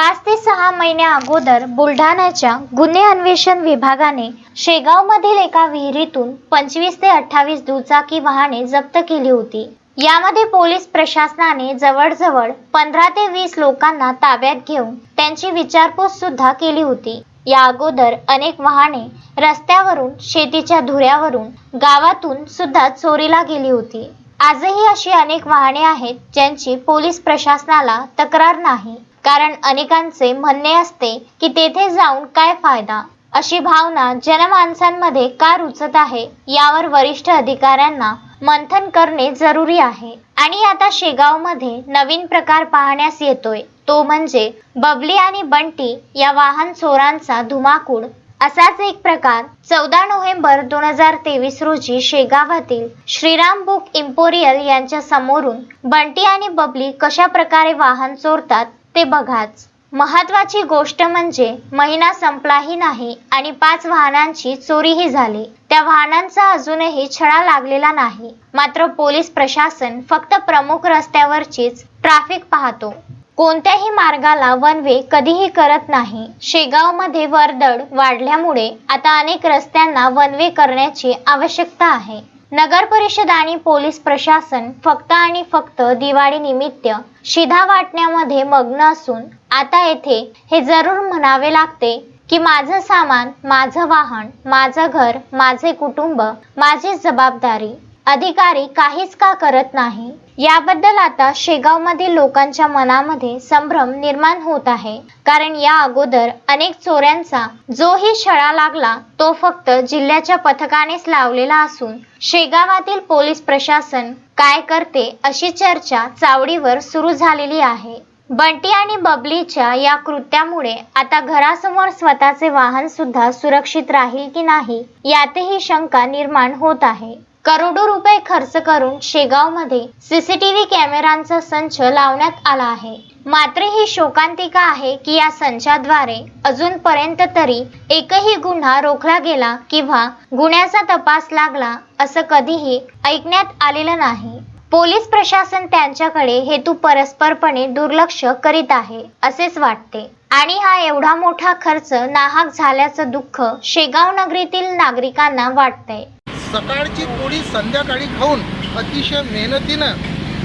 पाच ते सहा महिन्या अगोदर बुलढाण्याच्या गुन्हे अन्वेषण विभागाने शेगावमधील एका विहिरीतून पंचवीस ते अठ्ठावीस दुचाकी वाहने जप्त केली होती. यामध्ये पोलीस प्रशासनाने जवळजवळ पंधरा ते वीस लोकांना ताब्यात घेऊन त्यांची विचारपूस सुद्धा केली होती. या अगोदर अनेक वाहने रस्त्यावरून शेतीच्या धुऱ्यावरून गावातून सुद्धा चोरीला गेली होती. आजही अशी अनेक वाहने आहेत ज्यांची पोलीस प्रशासनाला तक्रार नाही. कारण अनेकांचे म्हणणे असते की तेथे जाऊन काय फायदा? अशी भावना जनमानसांमध्ये का रुचत आहे? यावर वरिष्ठ अधिकाऱ्यांना मंथन करणे जरुरी आहे. आणि आता शेगावमध्ये नवीन प्रकार पाहण्यास येतोय. तो म्हणजे बबली आणि बंटी या वाहन चोरांचा धुमाकूळ. असाच एक प्रकार चौदा नोव्हेंबर दोन हजार तेवीस रोजी शेगावातील श्रीराम बुक इम्पोरियल यांच्या समोरून बंटी आणि बबली कशा प्रकारे वाहन चोरतात ते बघाच. महत्वाची गोष्ट म्हणजे महिना संपलाही नाही आणि पाच वाहनांची चोरीही झाली. त्या वाहनांचा अजूनही छळा लागलेला नाही. मात्र पोलीस प्रशासन फक्त प्रमुख रस्त्यावरचीच ट्रॅफिक पाहतो. कोणत्याही मार्गाला वन वे कधीही करत नाही. शेगावमध्ये वर्दळ वाढल्यामुळे आता अनेक रस्त्यांना वन वे करण्याची आवश्यकता आहे. नगर परिषद आणि पोलीस प्रशासन फक्त आणि फक्त दिवाळी निमित्त शिधा वाटण्यामध्ये मग्न असून आता येथे हे जरूर म्हणावे लागते की माझं सामान माझं वाहन माझं घर माझे कुटुंब माझी जबाबदारी अधिकारी काहीच का करत नाही? याबद्दल आता शेगावमधील लोकांच्या मनामध्ये संभ्रम निर्माण होत आहे. कारण या अगोदर अनेक चोऱ्यांचा जोही छळा लागला तो फक्त जिल्ह्याच्या पथकानेच लावलेला असून शेगावातील पोलीस प्रशासन काय करते अशी चर्चा चावडीवर सुरू झालेली आहे. बंटी आणि बबलीच्या या कृत्यामुळे आता घरासमोर स्वतःचे वाहन सुद्धा सुरक्षित राहील की नाही यातही शंका निर्माण होत आहे. करोडो रुपये खर्च करून शेगावमध्ये सीसीटीव्ही कॅमेरांचा संच लावण्यात आला आहे. मात्र ही शोकांतिका आहे की या संचाद्वारे अजूनपर्यंत तरी एकही गुन्हा रोखला गेला किंवा गुन्ह्याचा तपास लागला असं कधीही ऐकण्यात आलेलं नाही. पोलीस प्रशासन त्यांच्याकडे हेतू परस्परपणे दुर्लक्ष करीत आहे असेच वाटते. आणि हा एवढा मोठा खर्च नाहक झाल्याचं दुःख शेगाव नगरीतील नागरिकांना वाटतंय. सकाळची पोळी संध्याकाळी खाऊन अतिशय मेहनतीनं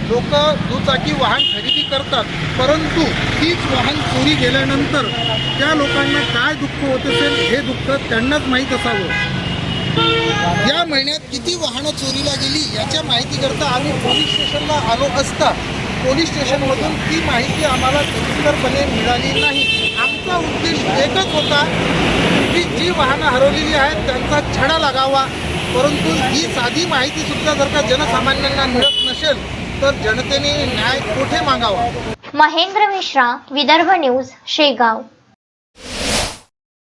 लोक दुचाकी वाहन खरेदी करतात. परंतु तीच वाहन चोरी गेल्यानंतर त्या लोकांना काय दुःख होत असेल हे दुःख त्यांनाच माहीत असावं. या महिन्यात किती वाहनं चोरीला गेली याच्या माहितीकरता आम्ही पोलीस स्टेशनला आलो असता पोलीस स्टेशनमधून ती माहिती आम्हाला सविस्तरपणे मिळाली नाही. आमचा उद्देश एकच होता की जी वाहनं हरवलेली आहेत त्यांचा छडा लागावा. परंतु ही साधी माहिती सुद्धा जर का जनसामान्यांना मिळत नसेल तर जनतेने न्याय कुठे मागावा? महेंद्र मिश्रा विदर्भ न्यूज शेगाव.